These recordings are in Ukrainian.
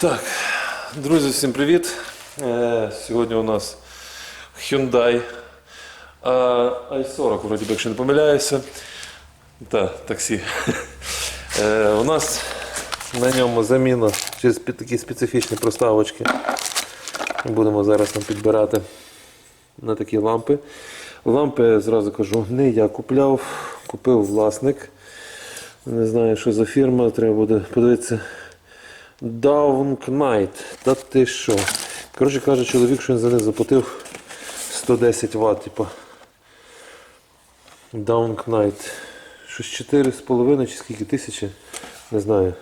Так, друзі, всім привіт. Е, Сьогодні у нас Hyundai i40, вроді якщо не помиляюся. Так, таксі. Е, У нас на ньому заміна через такі специфічні проставочки. Будемо зараз нам підбирати на такі лампи. Лампи, зразу кажу, не я купляв, купив власник. Не знаю, що за фірма, треба буде подивитися. Knight. Та ти що? Коротше каже, чоловік, що він за них заплатив 110 Вт, типу. Knight. Щось 4,5 чи скільки тисячі? Не знаю.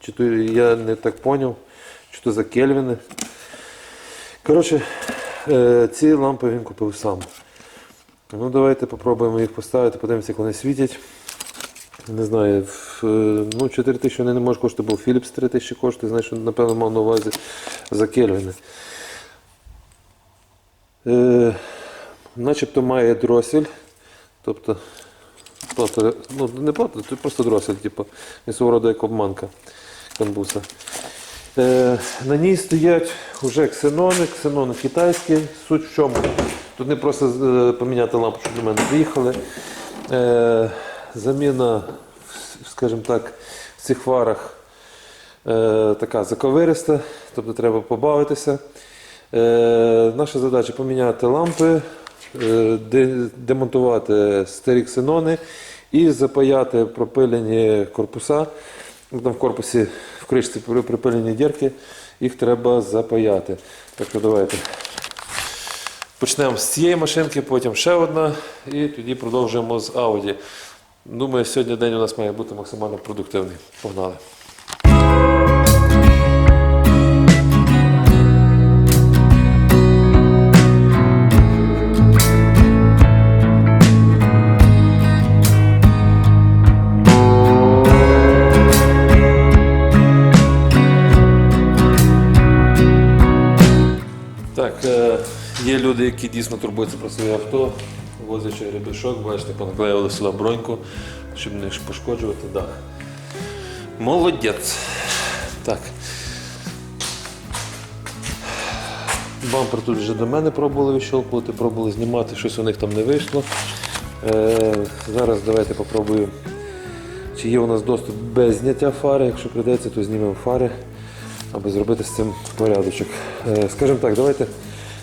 Чи то я не так поняв, чи то за Кельвіни. Коротше, е, ці лампи він купив сам. Ну, давайте попробуємо їх поставити, подивимося, як вони світять. Не знаю, в, е, ну 4 тисячі вони не можуть коштувати, бо Philips 3 тисячі коштує, знаєш, напевно, мав на увазі за Кельвіни. Е, начебто має дросель, тобто, просто, ну не просто, це просто дросель, типу, він свого роду як обманка камбуса. Е, на ній стоять вже ксенони, ксенони китайські. Суть в чому? Тут не просто е, поміняти лампу, щоб до мене приїхали. Е, заміна, скажімо так, в цих фарах е, така заковириста, тобто треба побавитися. Е, наша задача поміняти лампи, е, демонтувати старі ксенони і запаяти пропилені корпуса. Ну, Там в корпусі в кришці припилені дірки, їх треба запаяти. Так що давайте. Почнемо з цієї машинки, потім ще одна, і тоді продовжуємо з Audi. Думаю, сьогодні день у нас має бути максимально продуктивний. Погнали. Люди, які дійсно турбуються про своє авто, возячи ребешок, бачите, понаклеїли сюди броньку, щоб не пошкоджувати дах. Молодець. Так. Бампер тут вже до мене пробували вищолкувати, пробували знімати, щось у них там не вийшло. Е, зараз давайте попробуємо, чи є у нас доступ без зняття фари. Якщо прийдеться, то знімемо фари, аби зробити з цим порядочок. Е, скажімо так, давайте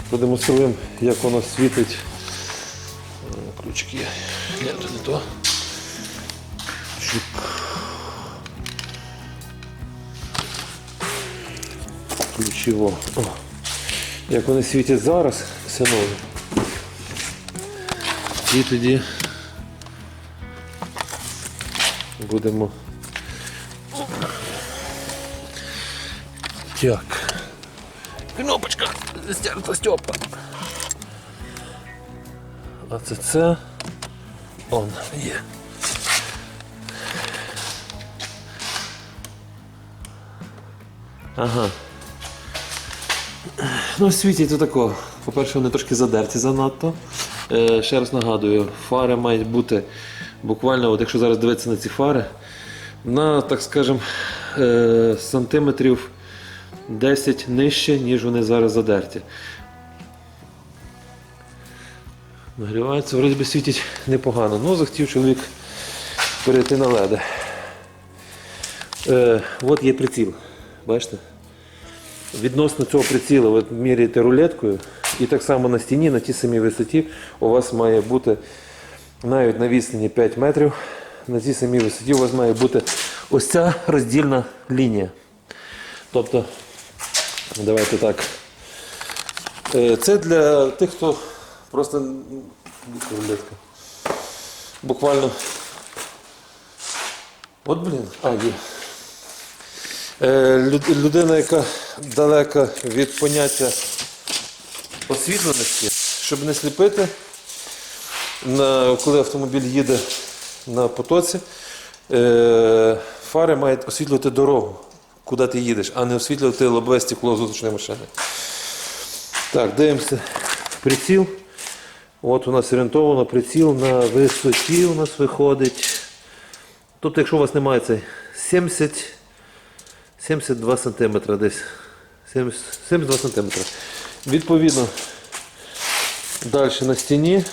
продемонструємо, як воно світить. Ключики. Ні, то не то. Чик. Ключово. О. Як вони світять зараз, ксенони. І тоді будемо. Так. Кнопочка стерта Степа. А це це. Он є. Ага. Ну, світять то такого. По-перше, вони трошки задерті занадто. Е, ще раз нагадую, фари мають бути буквально, от якщо зараз дивитися на ці фари, на, так скажем, е, сантиметрів 10 нижче, ніж вони зараз задерті. Нагріваються, вроді би світять непогано. Ну, захотів чоловік перейти на леди. Е, от є приціл. Бачите? Відносно цього приціла ви міряєте рулеткою, і так само на стіні, на тій самій висоті, у вас має бути навіть на відстані 5 метрів, на тій самій висоті у вас має бути ось ця роздільна лінія. Тобто, давайте так. Е, Це для тих, хто просто. Буквально. От блін, а є. Е, Людина, яка далека від поняття освітленості, щоб не сліпити, коли автомобіль їде на потоці, е, фари мають освітлювати дорогу, куди ти їдеш, а не освітлювати лобове стекло зустрічної машини. Так, дивимося приціл. От у нас орієнтовано приціл на висоті у нас виходить. Тобто, якщо у вас немає цей 70 72 см десь. 70 72 см. Відповідно, далі на стіні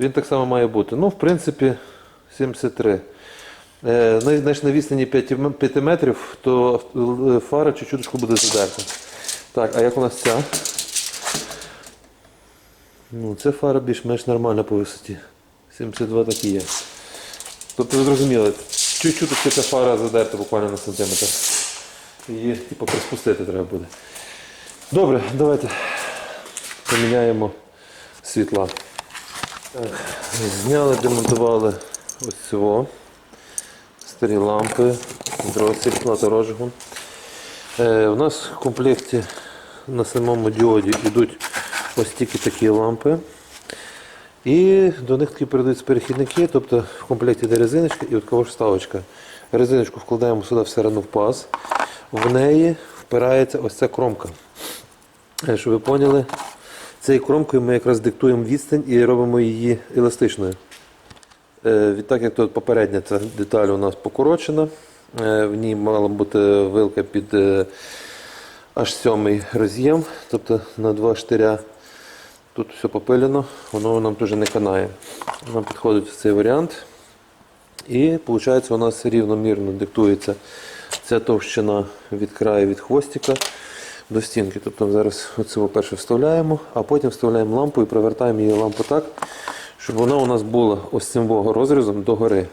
він так само має бути. Ну, в принципі, 73. Е, на, значить, на відстані 5, метрів, то е, фара чуть-чуть буде задерта. Так, а як у нас ця? Ну, це фара більш-менш нормальна по висоті. 72 так і є. Тобто ви зрозуміли, чуть-чуть ця фара задерта буквально на сантиметр. Її типу, приспустити треба буде. Добре, давайте поміняємо світла. Так, зняли, демонтували ось цього. Старі лампи, дросель, плата розжигу. Е, у нас в комплекті на самому діоді йдуть ось тільки такі лампи. І до них такі передаються перехідники, тобто в комплекті йде резиночка і ж вставочка. Резиночку вкладаємо сюди всередину в паз. В неї впирається ось ця кромка. Е, Щоб ви поняли, цією кромкою ми якраз диктуємо відстань і робимо її еластичною. Е, Відтак, як тут попередня ця деталь у нас покорочена, е, в ній мала бути вилка під е, аж сьомий роз'єм, тобто на два штиря. Тут все попилено, воно нам дуже не канає. Нам підходить цей варіант. І виходить, у нас рівномірно диктується ця товщина від краю від хвостика до стінки. Тобто зараз оце перше вставляємо, а потім вставляємо лампу і привертаємо її лампу так, щоб вона у нас була ось цим розрізом догори.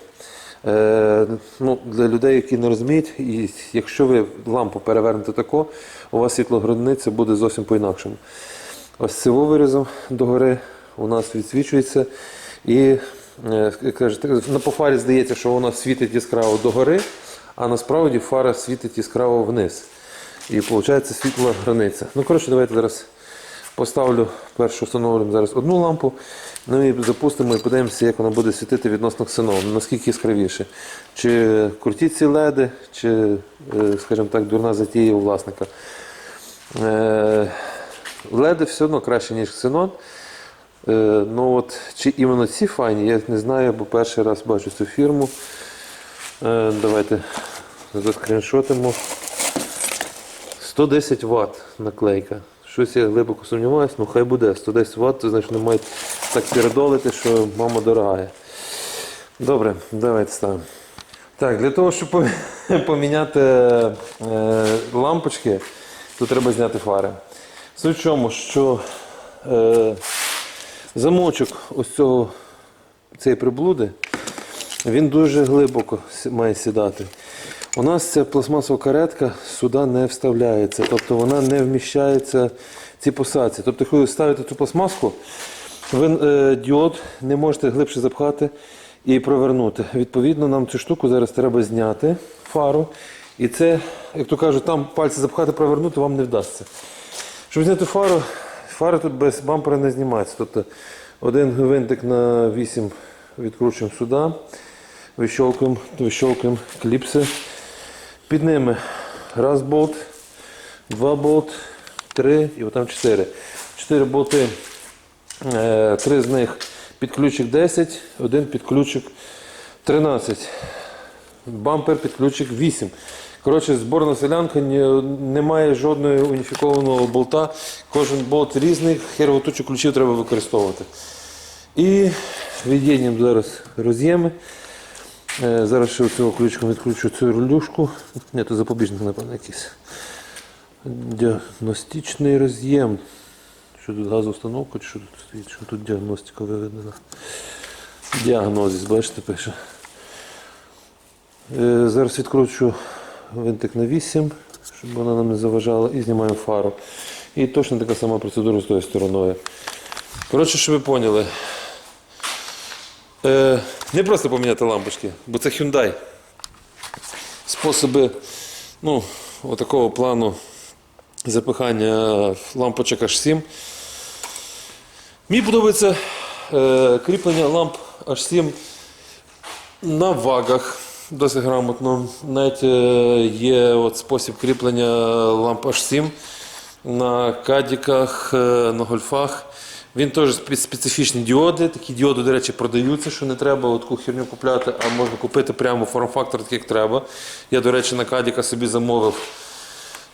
Е, ну, для людей, які не розуміють, і якщо ви лампу перевернете тако, у вас світлогрудниця буде зовсім по-інакшому. Ось цього вирізом догори у нас відсвічується. І е, на по фарі здається, що вона світить яскраво догори, а насправді фара світить яскраво вниз. І виходить світла границя. Ну, коротше, давайте зараз поставлю першу встановлюємо зараз одну лампу. Ну і запустимо і подивимося, як вона буде світити відносно ксенону, наскільки яскравіше. Чи круті ці леди, чи, е, скажімо так, дурна затія у власника. Е, Леди все одно краще, ніж ксенон. Е, ну от, чи іменно ці файні, я не знаю, бо перший раз бачу цю фірму. Давайте заскріншотимо. 110 Вт наклейка. Щось я глибоко сумніваюся, ну хай буде. 110 Вт, це значить вони мають так передолити, що мама дорогая. Добре, давайте ставимо. Так, для того, щоб поміняти е, лампочки, то треба зняти фари. Суть в чому, що е, замочок ось цього цієї приблуди, він дуже глибоко має сідати. У нас ця пластмасова каретка сюди не вставляється, тобто вона не вміщається в ці посадці. Тобто, коли ви ставите цю пластмаску, ви е, діод не можете глибше запхати і провернути. Відповідно, нам цю штуку зараз треба зняти фару. І це, як то кажуть, там пальці запхати, провернути вам не вдасться. Щоб зняти фару, фара тут без бампера не знімається. Тобто один гвинтик на 8 відкручуємо сюди, вищолкуємо, вищолкуємо кліпси. Під ними раз болт, два болт, три і отам чотири. Чотири болти, е, три з них під ключик 10, один під ключик 13. Бампер під ключик 8. Коротше, зборна селянка немає жодного уніфікованого болта. Кожен болт різний, херову тучу ключів треба використовувати. І від'єднуємо зараз роз'єми. Е, Зараз ще цього ключиком відключу цю рулюшку. Ні, то запобіжник, напевно, якийсь. Діагностичний роз'єм. Що тут газоустановка, чи що тут стоїть? Що тут діагностика виведена? Діагнозис, бачите, пише. Е, Зараз відкручу винтик на 8, щоб вона нам не заважала, і знімаємо фару. І точно така сама процедура з тою стороною. Коротше, щоб ви поняли. Е, не просто поміняти лампочки, бо це Hyundai. Способи ну, отакого плану запихання лампочок H7. Мені подобається е, кріплення ламп H7 на вагах. Досить грамотно. Навіть е, є от спосіб кріплення ламп H7 на кадіках, е, на гольфах. Він теж специфічні діоди. Такі діоди, до речі, продаються, що не треба таку херню купляти, а можна купити прямо форм-фактор, такий, як треба. Я, до речі, на Кадіка собі замовив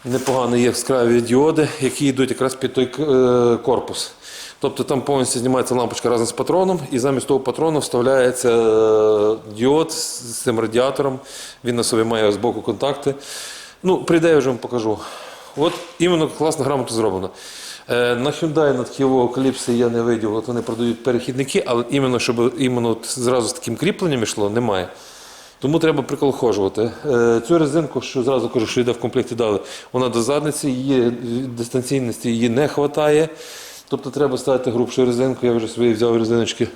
непогані є яскраві діоди, які йдуть якраз під той е, корпус. Тобто там повністю знімається лампочка разом з патроном, і замість того патрону вставляється е, діод з цим радіатором. Він на собі має з боку контакти. Ну, прийде, я вже вам покажу. От іменно класно грамотно зроблено. Е, На Hyundai, на такі Calypso я не видів, от вони продають перехідники, але іменно, щоб іменно зразу з таким кріпленням йшло, немає. Тому треба приколхожувати. Е, Цю резинку, що зразу кажу, що йде в комплекті дали, вона до задниці, її дистанційності її не вистачає. Тобто треба ставити грубшу резинку. Я вже свої взяв резиночки,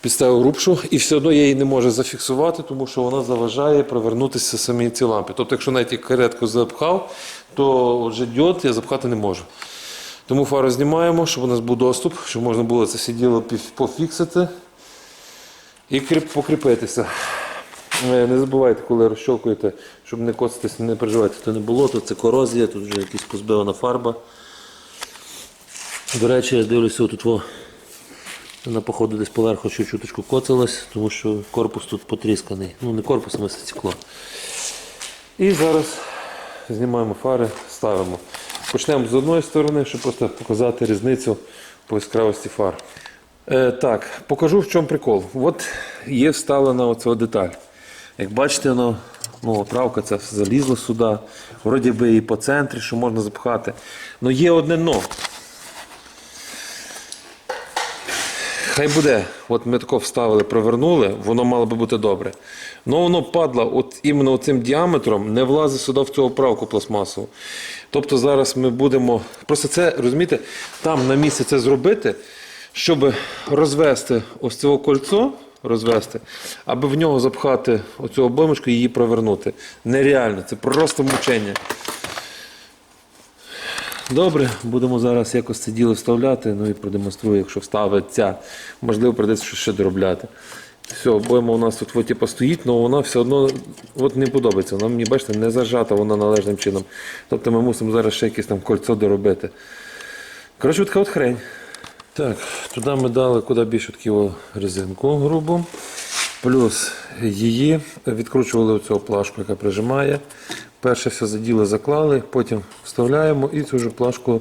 підставив грубшу, і все одно я її не можу зафіксувати, тому що вона заважає провернутися самі ці лампи. Тобто, якщо навіть каретку запхав, то вже діод я запхати не можу. Тому фару знімаємо, щоб у нас був доступ, щоб можна було це все діло пофіксити і покріпитися. Е, Не забувайте, коли розщолкуєте, щоб не коцатись, не переживайте, то не було, то це корозія, тут вже якась позбивана фарба. До речі, я дивлюся, тут во, вона, походу, десь поверху ще чуточку коцалась, тому що корпус тут потрісканий. Ну, не корпус, а мисля стекло. І зараз знімаємо фари, ставимо. Почнемо з одної сторони, щоб просто показати різницю по яскравості фар. Е, так, покажу в чому прикол. От є вставлена оця деталь. Як бачите, воно, ну, оправка ця залізла сюди. Вроді би і по центрі, що можна запхати. Ну є одне но. Хай буде, от ми тако вставили, провернули, воно мало би бути добре. Ну воно падло от іменно цим діаметром, не влазить сюди в цю оправку пластмасову. Тобто зараз ми будемо. Просто це, розумієте, там на місці це зробити, щоб розвести ось це кольцо, розвести, аби в нього запхати оцю обоймочку і її провернути. Нереально, це просто мучення. Добре, будемо зараз якось це діло вставляти, ну і продемонструю, якщо вставиться. Можливо, прийдеться ще доробляти. Все, обойма у нас тут типу, стоїть, але вона все одно от, не подобається. Вона мені, бачите, не зажата вона належним чином. Тобто ми мусимо зараз ще якесь там кольцо доробити. Коротше, така от хрень. Так, туди ми дали куди більше таку резинку грубу. Плюс її відкручували оцю плашку, яка прижимає. Перше все заділи, заклали, потім вставляємо і цю ж плашку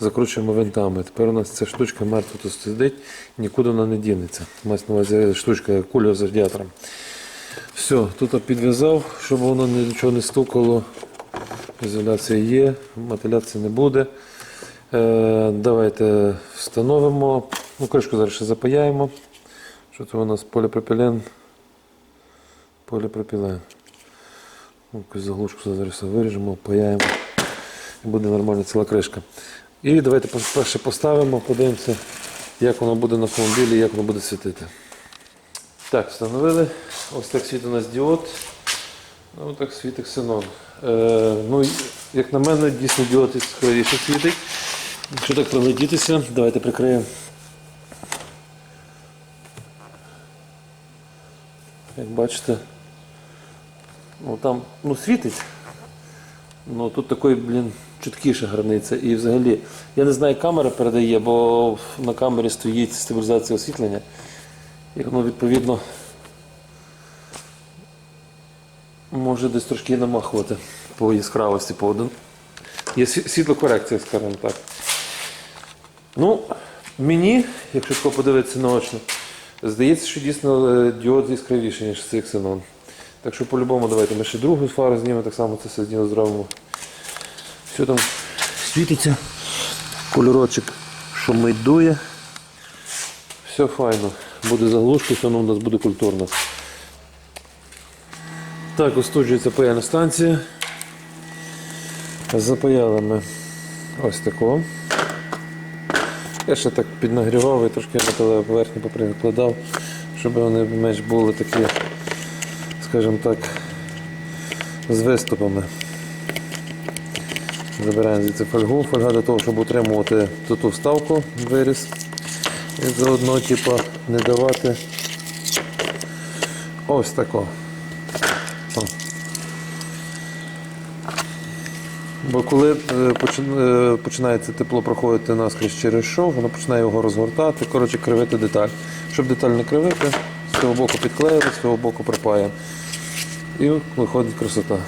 закручуємо винтами. Тепер у нас ця штучка мертво тут сидить, нікуди вона не дінеться. Мається на увазі штучка куля з радіатором. Все, тут підв'язав, щоб воно нічого не стукало. Ізоляція є, мотиляції не буде. Е, давайте встановимо. Ну, кришку зараз ще запаяємо. Що це у нас поліпропілен? Поліпропілен. Ну, заглушку зараз виріжемо, паяємо. І буде нормальна ціла кришка. І давайте перше поставимо, подивимося, як воно буде на автомобілі, як воно буде світити. Так, встановили. Ось так світить у нас діод. Ну, так світить ксенон. Е, ну, як на мене, дійсно діод яскравіше світить. Якщо так прилетітися, давайте прикриємо. Як бачите, ну там ну, світить. Ну тут такий, блін, чуткіша границя. І взагалі, я не знаю, як камера передає, бо на камері стоїть стабілізація освітлення. І воно відповідно може десь трошки намахувати по яскравості по один. Є світлокорекція, скажімо так. Ну, мені, якщо подивитися наочно, здається, що дійсно е, діод яскравіший, ніж цей ксенон. Так що по-любому давайте ми ще другу фару знімемо, так само це все діло зробимо. Все там світиться. Кольорочок шумить дує. Все файно. Буде заглушка, все одно у нас буде культурно. Так, остуджується паяльна станція. Запаяли ми ось такого. Я ще так піднагрівав і трошки металеву поверхню поприкладав, щоб вони менш були такі, скажімо так, з виступами. Забираємо звідси фольгу, фольга для того, щоб утримувати ту вставку, виріз. І заодно типу, не давати ось тако. О. Бо коли е, е, починається тепло проходити наскрізь через шов, воно починає його розгортати, коротше, кривити деталь. Щоб деталь не кривити, з цього боку підклеїли, з цього боку припаємо. І виходить красота.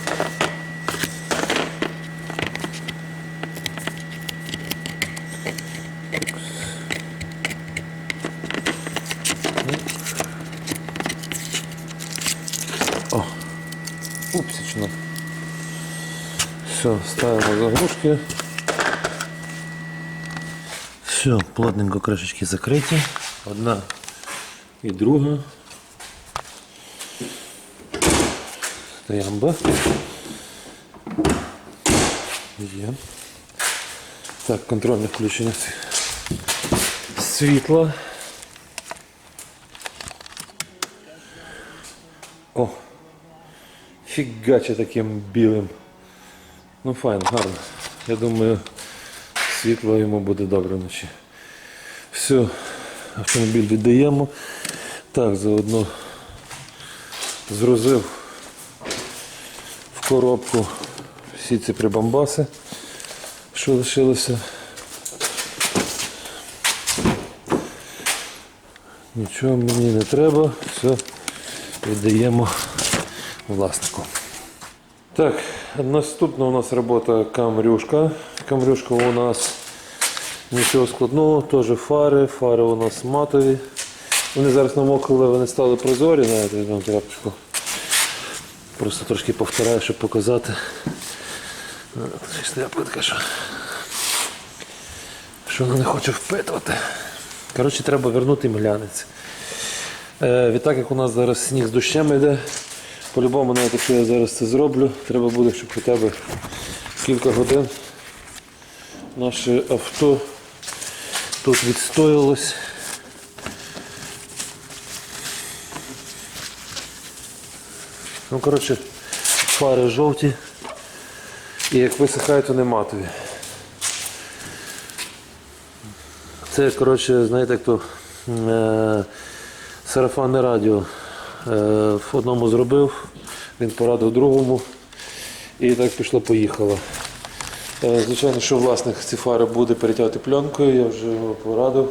О, упсічно. Все, ставимо заглушки. Все, плотненько кришечки закриті. Одна і друга. Стоямба. Є. Так, контрольне включення світла. О! Фігаче таким білим. Ну файн, гарно. Я думаю, світло йому буде добре вночі. Все, автомобіль віддаємо. Так, заодно згрузив в коробку всі ці прибамбаси, що лишилося. Нічого мені не треба, все віддаємо власнику. Так, наступна у нас робота камрюшка. Камрюшка у нас нічого складного, теж фари, фари у нас матові. Вони зараз намокли, вони стали прозорі, знаєте, я тряпочку. Просто трошки повторяю, щоб показати. Тряпка така, що, що вона не хоче впитувати. Коротше, треба вернути мглянець. Е, відтак як у нас зараз сніг з дощем йде, по-любому, навіть якщо я зараз це зроблю, треба буде, щоб хоча б кілька годин наше авто тут відстоялось. Ну, коротше, фари жовті і як висихають, вони матові. Це, коротше, знаєте, як то е, сарафанне радіо. Е, в одному зробив, він порадив другому. І так пішло-поїхало. Е, звичайно, що власник ці фари буде перетягати пленкою, я вже його порадив.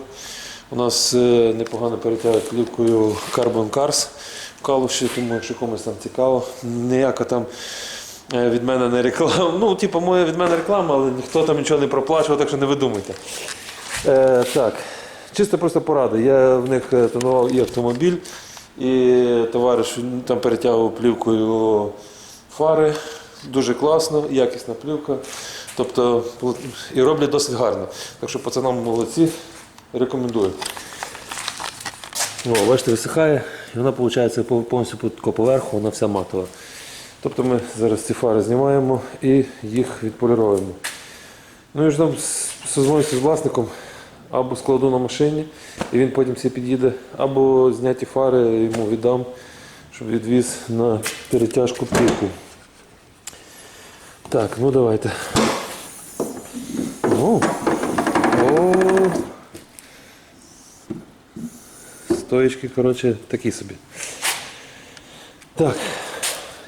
У нас е, непогано перетягують плівкою Carbon Cars Калуші, тому якщо комусь там цікаво, ніяка там е, від мене не реклама. Ну, типу, моя від мене реклама, але ніхто там нічого не проплачував, так що не видумуйте. Е, так, чисто просто порада. Я в них е, тонував і автомобіль, і товариш там перетягував плівкою фари. Дуже класно, якісна плівка. Тобто, і роблять досить гарно. Так що пацанам молодці, рекомендую. О, бачите, висихає, і вона виходить повністю по поверху, вона вся матова. Тобто ми зараз ці фари знімаємо і їх відполіруємо. Ну і ж там созвонюся з власником, або складу на машині, і він потім всі під'їде, або зняті фари йому віддам, щоб відвіз на перетяжку плівку. Так, ну давайте. О, о. Стоїчки, коротше, такі собі. Так,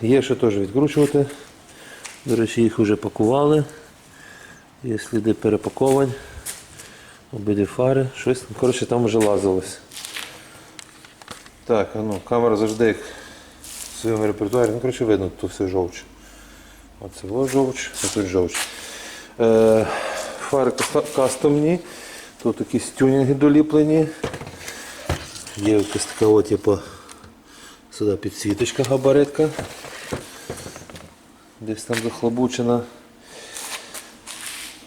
є ще теж відкручувати. До речі, їх вже пакували. Є сліди перепаковань. Обидві фари, щось коротше, там вже лазилось. Так, ну, камера завжди як в своєму репертуарі. Ну, коротше, видно, тут все жовч. Оце ось жовч, а тут жовч. Е, фари кастомні. Тут якісь тюнінги доліплені. Є якась така типу, сюди підсвіточка габаритка. Десь там захлобучена.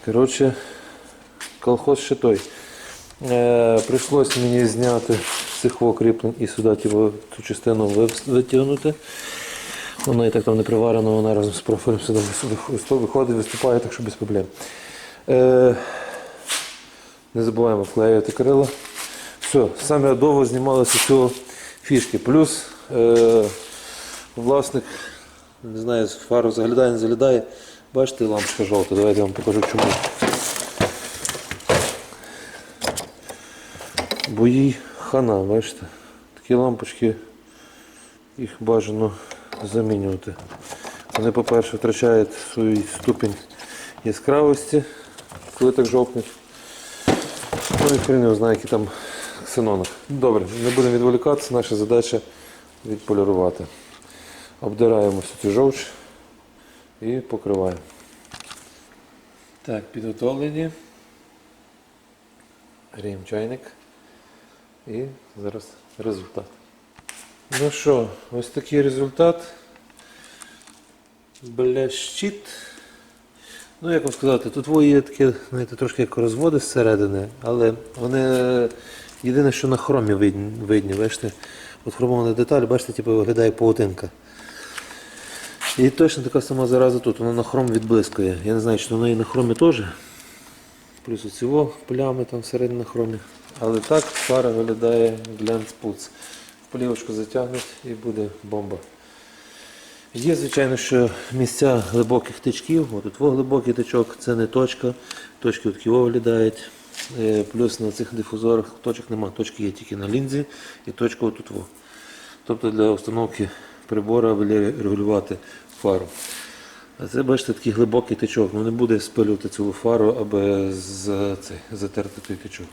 Коротше, колхоз ще той. Е, прийшлось мені зняти з цих окріплень і сюди типу, цю частину витягнути. Воно і так там не приварено, вона разом з профілем сюди виходить, виступає, так що без проблем. Е, не забуваємо вклеювати крила. Все, саме довго знімалося з цього фішки. Плюс е, власник, не знаю, фару заглядає, не заглядає. Бачите, лампочка жовта, давайте я вам покажу чому. Бо їй хана, бачите? Такі лампочки, їх бажано замінювати. Вони, по-перше, втрачають свій ступінь яскравості, коли так жовтнуть. Ну і хрен його знає, які там ксенони. Добре, не будемо відволікатися, наша задача відполірувати. Обдираємо всю цю жовч і покриваємо. Так, підготовлені. Гріємо чайник. І зараз результат. Ну що, ось такий результат. Блящить. Ну, як вам сказати, тут є таке, знаєте, трошки як розводи зсередини, але вони єдине, що на хромі видні, видні бачите? От хромована деталь, бачите, типу, виглядає паутинка. І точно така сама зараза тут, вона на хром відблискує. Я не знаю, чи вона і на хромі теж. Плюс оці во плями там всередині на хромі. Але так фара виглядає глянц пуц. В полівочку затягнуть і буде бомба. Є, звичайно, що місця глибоких тичків, отут во глибокий тичок, це не точка, точки от ківо виглядають. Е, Плюс на цих дифузорах точок немає, точки є тільки на лінзі і точка отут во. Тобто для установки прибору регулювати фару. А це, бачите, такий глибокий тичок. Ну не буде спилювати цілу фару, аби з, цей, затерти той тичок.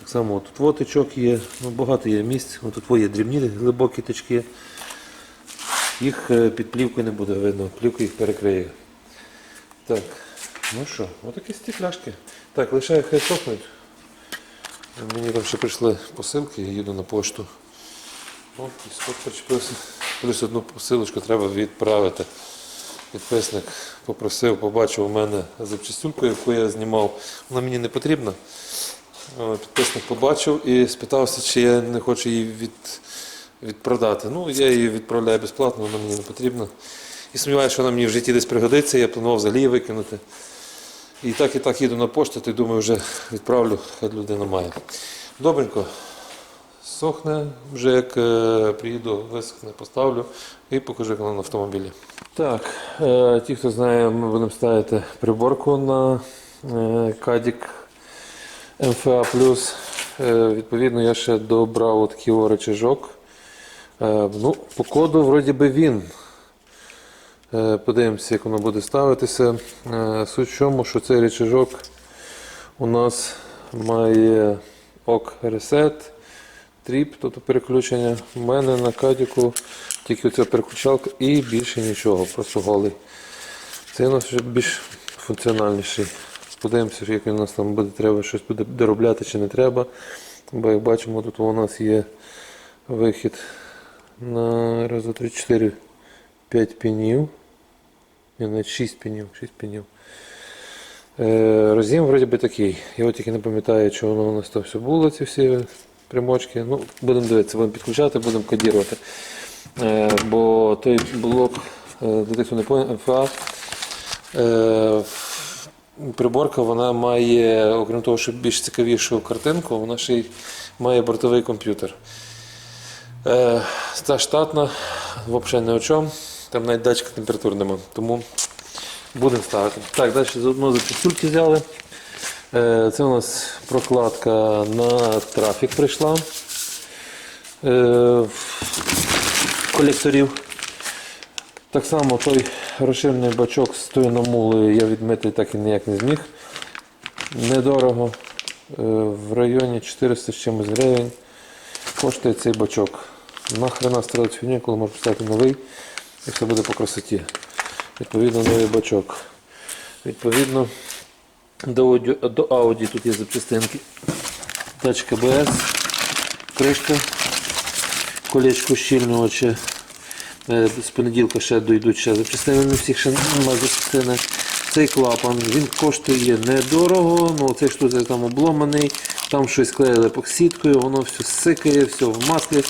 Так само тут во тичок є, ну, багато є місць, тут во є дрібні глибокі тички. Їх е, під плівкою не буде видно, плівка їх перекриє. Так, ну що, отакі стекляшки. Так, лишаю хай сохнуть. Мені там ще прийшли посилки, я їду на пошту. О, і скот. Плюс одну посилочку треба відправити. Підписник попросив, побачив у мене запчастюльку, яку я знімав. Вона мені не потрібна. Підписник побачив і спитався, чи я не хочу її від, відпродати. Ну, я її відправляю безплатно, вона мені не потрібна. І сумніваюся, що вона мені в житті десь пригодиться, я планував взагалі викинути. І так і так їду на пошту, то думаю, вже відправлю, хай людина має. Добренько. Сохне, вже як е, приїду, висохне, поставлю і покажу, як на автомобілі. Так, е, ті, хто знає, ми будемо ставити приборку на е, Кадік МФА. Відповідно, я ще добрав такий о. Е, ну, по коду, вроді би він. Е, Подивимося, як воно буде ставитися. Е, Суть в чому, що цей рычажок у нас має ок ресет, тріп, тобто переключення. У мене на кадіку тільки оця переключалка і більше нічого, просто голий. Цей у нас вже більш функціональніший. Подивимося, як у нас там буде, треба щось буде доробляти чи не треба. Бо як бачимо, тут у нас є вихід на раз, два, три, чотири, п'ять пінів. Ні, навіть 6 пінів, 6 пінів. Е, роз'єм вроді би такий. Я от тільки не пам'ятаю, чи воно у нас там все було, ці всі примочки. Ну, будемо дивитися, будемо підключати, будемо кодірувати. Е, бо той блок е, детектор МФА. Е, приборка вона має, окрім того, що більш цікавішу картинку, вона ще й має бортовий комп'ютер. Е, та штатна, взагалі не о чому. Там навіть датчика температури нема. Тому будемо ставити. Так, далі заодно запчастюльки взяли. Е, Це у нас прокладка на трафік прийшла. Е, Колекторів. Так само той розширений бачок з тою намулою я відмити так і ніяк не зміг. Недорого. Е, В районі 400 з чимось гривень. Коштує цей бачок. Нахрена ставити фігню, коли можна поставити новий і все буде по красоті. Відповідно, новий бачок. Відповідно, до, до Audi тут є запчастинки. Тачка БС, кришка, колечко щільнювача. Е, З понеділка ще дойдуть ще запчастини, не всіх ще немає запчастини. Цей клапан, він коштує недорого, ну цей штуцер там обломаний, там щось клеїли епоксидкою, воно все сикає, все в маслі.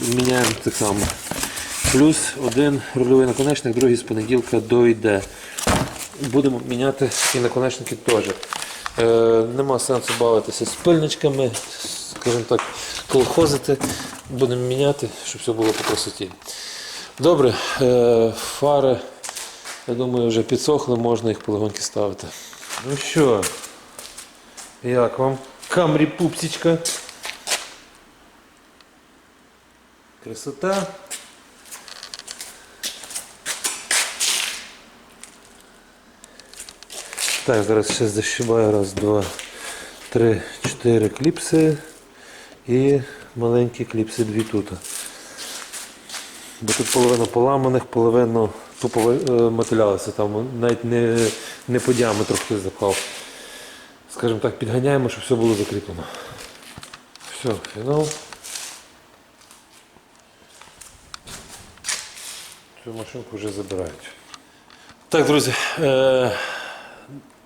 Міняємо так само. Плюс один рульовий наконечник, другий з понеділка дойде. Будемо міняти і наконечники теж. Е, нема сенсу бавитися з пильничками, скажімо так, колхозити. Будемо міняти, щоб все було по красоті. Добре, е, фари, я думаю, вже підсохли, можна їх полегоньки ставити. Ну що, як вам? Камрі пупсічка. Красота. Так, зараз ще защибаю. Раз, два, три, чотири кліпси. І маленькі кліпси дві тут. Бо тут половина поламаних, половину тупо е, мотилялися там, навіть не, не по діаметру хтось запхав. Скажімо так, підганяємо, щоб все було закріплено. Все, фінал. Цю машинку вже забирають. Так, друзі, е,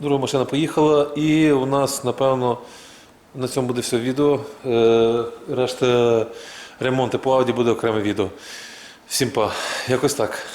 друга машина поїхала і у нас, напевно, на цьому буде все відео. Е, решта ремонту по Ауді буде окреме відео. Всім па. Якось так.